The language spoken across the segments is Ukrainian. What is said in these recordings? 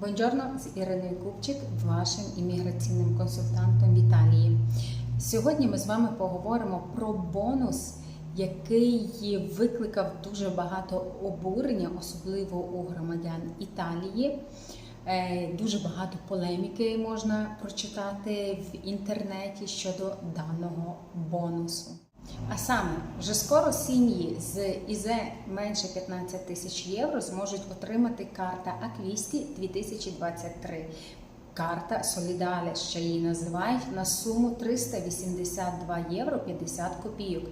Бонджорно з Іриною Купчик, вашим імміграційним консультантом в Італії. Сьогодні ми з вами поговоримо про бонус, який викликав дуже багато обурення, особливо у громадян Італії. Е, Дуже багато полеміки можна прочитати в інтернеті щодо даного бонусу. А саме, вже скоро сім'ї з ІЗ менше 15 тисяч євро зможуть отримати карта Аквісті 2023. Карта Солідале, ще її називають, на суму 382 євро 50 копійок.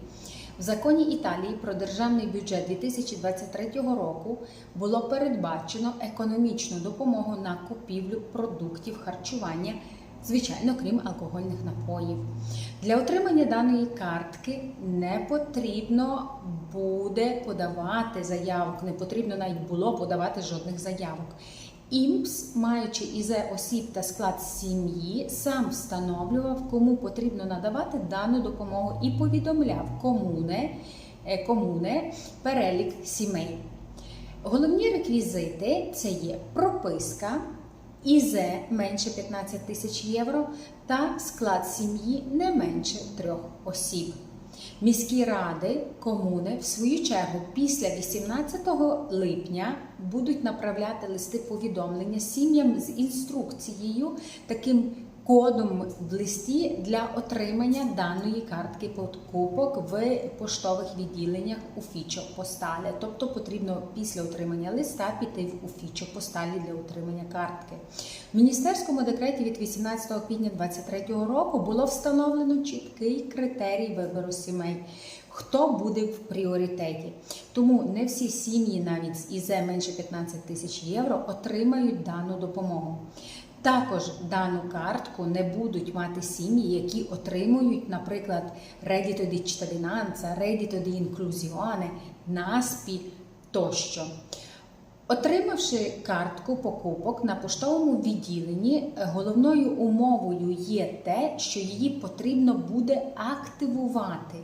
В законі Італії про державний бюджет 2023 року було передбачено економічну допомогу на купівлю продуктів харчування звичайно, крім алкогольних напоїв. Для отримання даної картки не потрібно буде подавати заявок, не потрібно навіть було подавати жодних заявок. ІМПС, маючи ізе осіб та склад сім'ї, сам встановлював, кому потрібно надавати дану допомогу і повідомляв комуне, е, комуне перелік сімей. Головні реквізити це є прописка. ІЗЕ менше 15 тисяч євро та склад сім'ї не менше трьох осіб. Міські ради комуни, в свою чергу, після 18 липня будуть направляти листи повідомлення сім'ям з інструкцією, таким кодом в листі для отримання даної картки покупок в поштових відділеннях у Фічо Посталі. Тобто потрібно після отримання листа піти в Фічо Посталі для отримання картки. В міністерському декреті від 18 квітня 2023 року було встановлено чіткий критерій вибору сімей. Хто буде в пріоритеті? Тому не всі сім'ї, навіть з ІЗ менше 15 тисяч євро, отримають дану допомогу. Також дану картку не будуть мати сім'ї, які отримують, наприклад, Reddito di cittadinanza, Reddito di inclusione, NASPI тощо. Отримавши картку покупок на поштовому відділенні, головною умовою є те, що її потрібно буде активувати,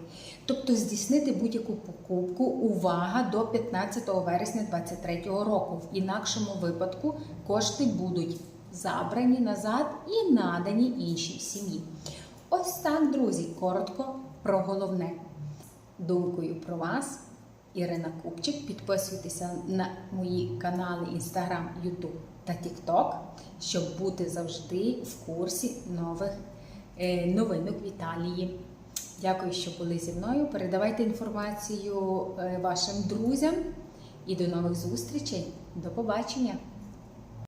тобто здійснити будь-яку покупку, увага до 15 вересня 2023 року. В інакшому випадку кошти будуть забрані назад і надані іншій сім'ї. Ось так, друзі, коротко про головне. Думкою про вас. Ірина Купчик. Підписуйтеся на мої канали Instagram, YouTube та TikTok, щоб бути завжди в курсі нових е, новинок в Італії. Дякую, що були зі мною. Передавайте інформацію е, вашим друзям і до нових зустрічей. До побачення!